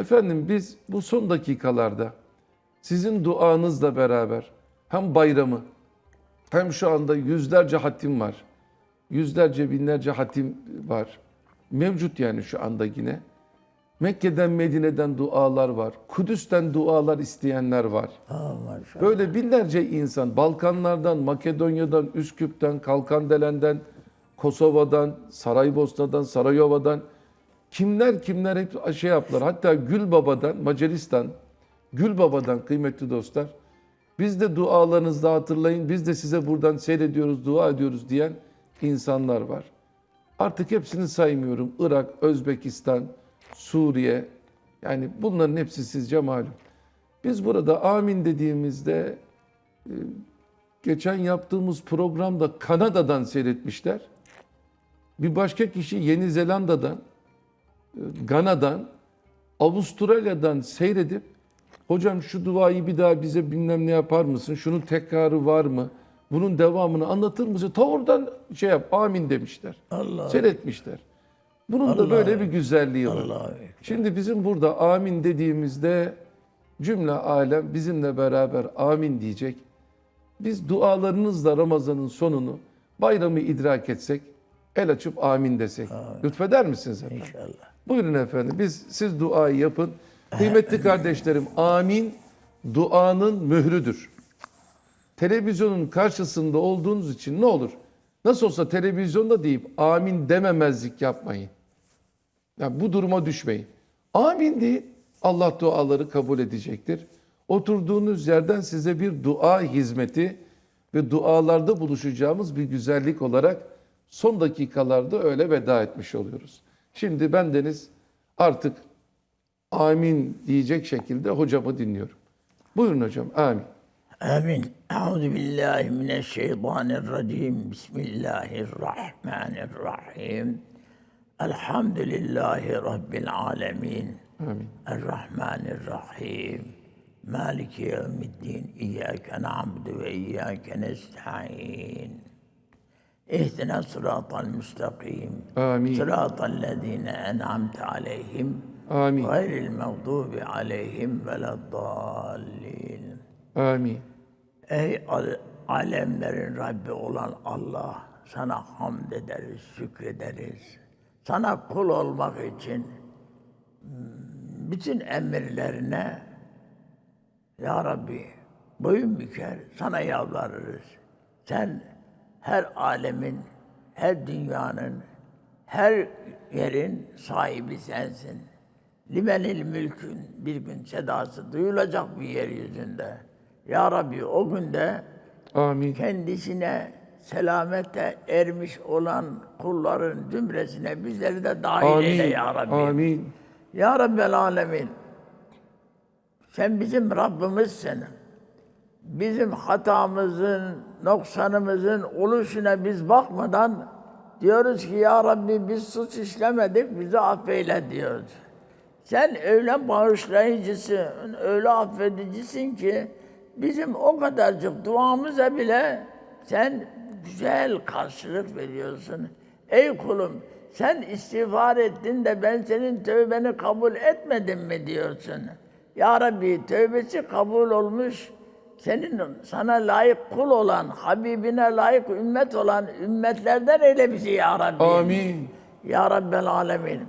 Efendim biz bu son dakikalarda sizin duanızla beraber hem bayramı hem şu anda yüzlerce hatim var. Yüzlerce binlerce hatim var. Mevcut yani şu anda yine. Mekke'den Medine'den dualar var. Kudüs'ten dualar isteyenler var. Ha maşallah. Böyle binlerce insan Balkanlardan, Makedonya'dan, Üsküp'ten, Kalkandelen'den, Kosova'dan, Saraybosna'dan, Sarayova'dan kimler kimler hep şey yaptılar. Hatta Gülbaba'dan, Macaristan, Gülbaba'dan kıymetli dostlar. Biz de dualarınızda hatırlayın. Biz de size buradan seyrediyoruz, dua ediyoruz diyen insanlar var. Artık hepsini saymıyorum. Irak, Özbekistan, Suriye. Yani bunların hepsi sizce malum. Biz burada amin dediğimizde e, geçen yaptığımız programda Kanada'dan seyretmişler. Bir başka kişi Yeni Zelanda'dan, Gana'dan, Avustralya'dan seyredip hocam şu duayı bir daha bize bilmem ne yapar mısın? Şunun tekrarı var mı? Bunun devamını anlatır mısın? Ta oradan şey yap amin demişler. Allah. Seyretmişler. Bunun da böyle bir güzelliği var. Allah. Şimdi bizim burada amin dediğimizde cümle alem bizimle beraber amin diyecek. Biz dualarınızla Ramazan'ın sonunu bayramı idrak etsek, el açıp amin desek. Lütfeder misiniz efendim? İnşallah. Buyurun efendim. Biz siz duayı yapın. Kıymetli kardeşlerim, amin duanın mührüdür. Televizyonun karşısında olduğunuz için ne olur? Nasıl olsa televizyonda deyip amin dememezlik yapmayın. Ya bu duruma düşmeyin. Amin deyin. Allah duaları kabul edecektir. Oturduğunuz yerden size bir dua hizmeti ve dualarda buluşacağımız bir güzellik olarak son dakikalarda öyle veda etmiş oluyoruz. Şimdi bendeniz artık amin diyecek şekilde hocamı dinliyorum. Buyurun hocam amin. Amin. Euzu billahi mineşşeytanirracim. Bismillahirrahmanirrahim. Elhamdülillahi rabbil alamin. Amin. Errahmanirrahim. Maliki yevmiddin. İyyâke na'budu ve iyyâke nesta'in. İhdina sıratal müstakim. Amin. Sıratal lezîne en'amte aleyhim. Amin. Gayril mağdubi aleyhim veleddallin. Amin. Ey al- alemlerin Rabbi olan Allah, sana hamd ederiz, şükrederiz. Sana kul olmak için bütün emirlerine Ya Rabbi boyun büker, sana yalvarırız. Sen her alemin, her dünyanın, her yerin sahibi sensin. Limenil mülkün bir gün sedası duyulacak bir yeryüzünde. Ya Rabbi o günde Amin. kendisine selamete ermiş olan kulların zümresine bizleri de dahil eyle Amin. ya Rabbi. Amin. Ya Rabbel Alemin. Sen bizim Rabbimizsin. Bizim hatamızın, noksanımızın oluşuna biz bakmadan diyoruz ki Ya Rabbi biz suç işlemedik, bizi affeyle diyoruz. Sen öyle bağışlayıcısın, öyle affedicisin ki bizim o kadarcık duamıza bile sen güzel karşılık veriyorsun. Ey kulum sen istiğfar ettin de ben senin tövbeni kabul etmedim mi diyorsun. Ya Rabbi tövbesi kabul olmuş. Senin sana layık kul olan, Habibine layık ümmet olan ümmetlerden eyle bizi ya Rabbi. Amin. Ya Rabbel Alemin.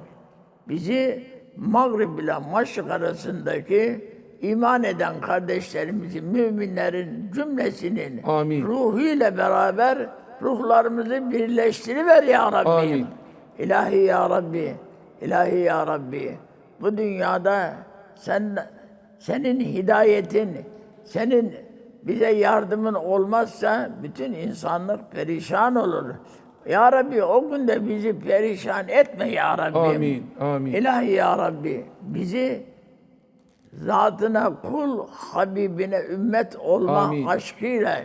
Bizi Mağrib ile Maşrık arasındaki iman eden kardeşlerimizin, müminlerin cümlesinin Amin. ruhuyla beraber ruhlarımızı birleştiriver ya Rabbi. Amin. İlahi ya Rabbi, ilahi ya Rabbi. Bu dünyada sen senin hidayetin, senin bize yardımın olmazsa bütün insanlık perişan olur. Ya Rabbi o günde bizi perişan etme ya Rabbi. Amin. Amin. İlahi ya Rabbi bizi zatına kul Habibine ümmet olma Amin. aşkıyla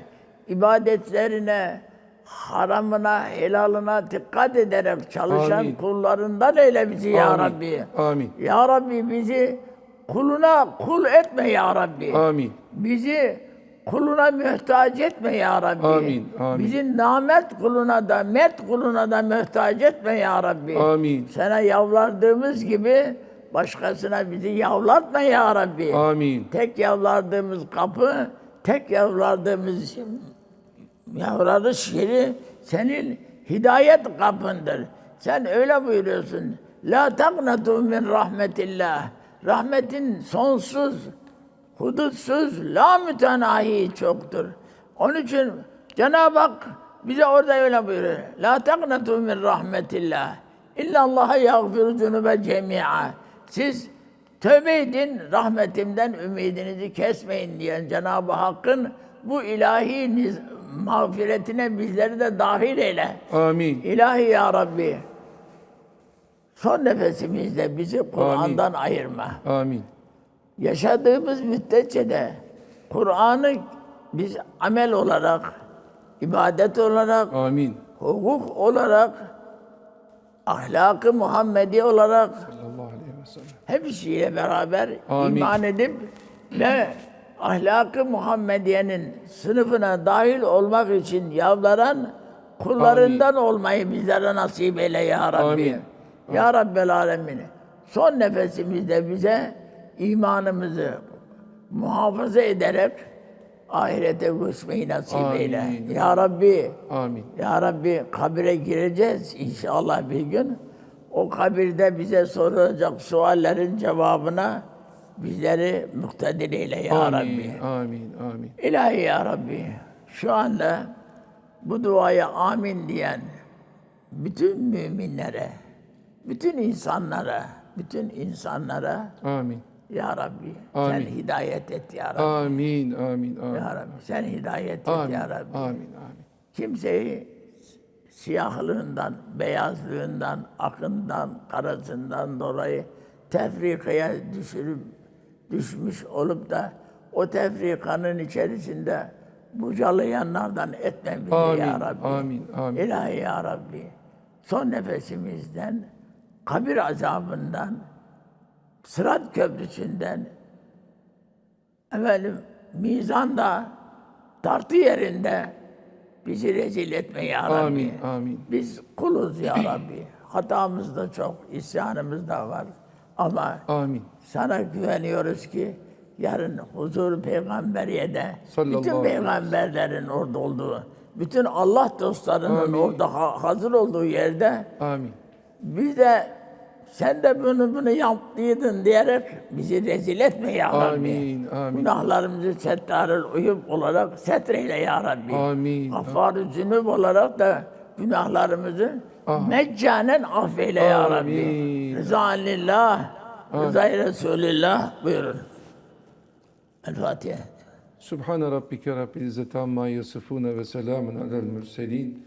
ibadetlerine haramına, helalına dikkat ederek çalışan Amin. kullarından eyle bizi ya Amin. Rabbi. Amin. Ya Rabbi bizi kuluna kul etme ya Rabbi. Amin. Bizi kuluna muhtaç etme ya Rabbi. Amin, amin. Bizi namert kuluna da, mert kuluna da muhtaç etme ya Rabbi. Amin. Sana yalvardığımız gibi başkasına bizi yavlatma ya Rabbi. Amin. Tek yavlardığımız kapı, tek yavlardığımız yavranış yeri senin hidayet kapındır. Sen öyle buyuruyorsun. La taqnatu min rahmetillah. Rahmetin sonsuz, hudutsuz, la mütenahi çoktur. Onun için Cenab-ı Hak bize orada öyle buyuruyor. La taqnatu min rahmetillah. İlla Allah'a yağfiru cunube cemi'a. Siz tövbe edin, rahmetimden ümidinizi kesmeyin diyen Cenab-ı Hakk'ın bu ilahi mağfiretine bizleri de dahil eyle. Amin. İlahi ya Rabbi, son nefesimizde bizi Kur'an'dan ayırma. Amin. Yaşadığımız müddetçe de Kur'an'ı biz amel olarak, ibadet olarak, Amin. hukuk olarak, ahlakı Muhammedi olarak Sallallahu aleyhi ve sellem. hepsiyle beraber Amin. iman edip ve ahlakı Muhammediye'nin sınıfına dahil olmak için yalvaran kullarından olmayı bizlere nasip eyle ya Rabbi. Amin. Ya Rabbel Alemin. Son nefesimizde bize imanımızı muhafaza ederek ahirete göçmeyi nasip Amin. eyle. Ya Rabbi. Amin. Ya Rabbi kabire gireceğiz inşallah bir gün. O kabirde bize sorulacak suallerin cevabına bizleri muktedir eyle ya Rabbi. Amin. Amin. Amin. İlahi ya Rabbi şu anda bu duaya amin diyen bütün müminlere, bütün insanlara, bütün insanlara Amin. ya Rabbi sen Amin. hidayet et ya Rabbi. Amin. Amin. Amin. Ya Rabbi sen hidayet et Amin. ya Rabbi. Amin. Amin. Kimseyi siyahlığından, beyazlığından, akından, karasından dolayı tefrikaya düşürüp düşmüş olup da o tefrikanın içerisinde bucalayanlardan etme bizi Amin. ya Rabbi. Amin. Amin. İlahi ya Rabbi. Son nefesimizden, kabir azabından, sırat köprüsünden, efendim mizanda, tartı yerinde bizi rezil etme ya Rabbi. Amin. Amin. Biz kuluz ya Rabbi. Hatamız da çok, isyanımız da var. Ama Amin. sana güveniyoruz ki yarın huzur peygamberiye Sallallahu bütün peygamberlerin orada olduğu, bütün Allah dostlarının Amin. orada ha- hazır olduğu yerde Amin. Biz de sen de bunu bunu yaptıydın diyerek bizi rezil etme ya Rabbi. Amin. Amin. Günahlarımızı settarül uyup olarak setreyle ya Rabbi. Amin. Gaffarı zünüp olarak da günahlarımızı meccanen affeyle ya Rabbi. Amin. Rızan lillah, rızayı Resulillah buyurun. El Fatiha. Subhane rabbike rabbil izzeti amma yasifune ve selamun alel mürselin.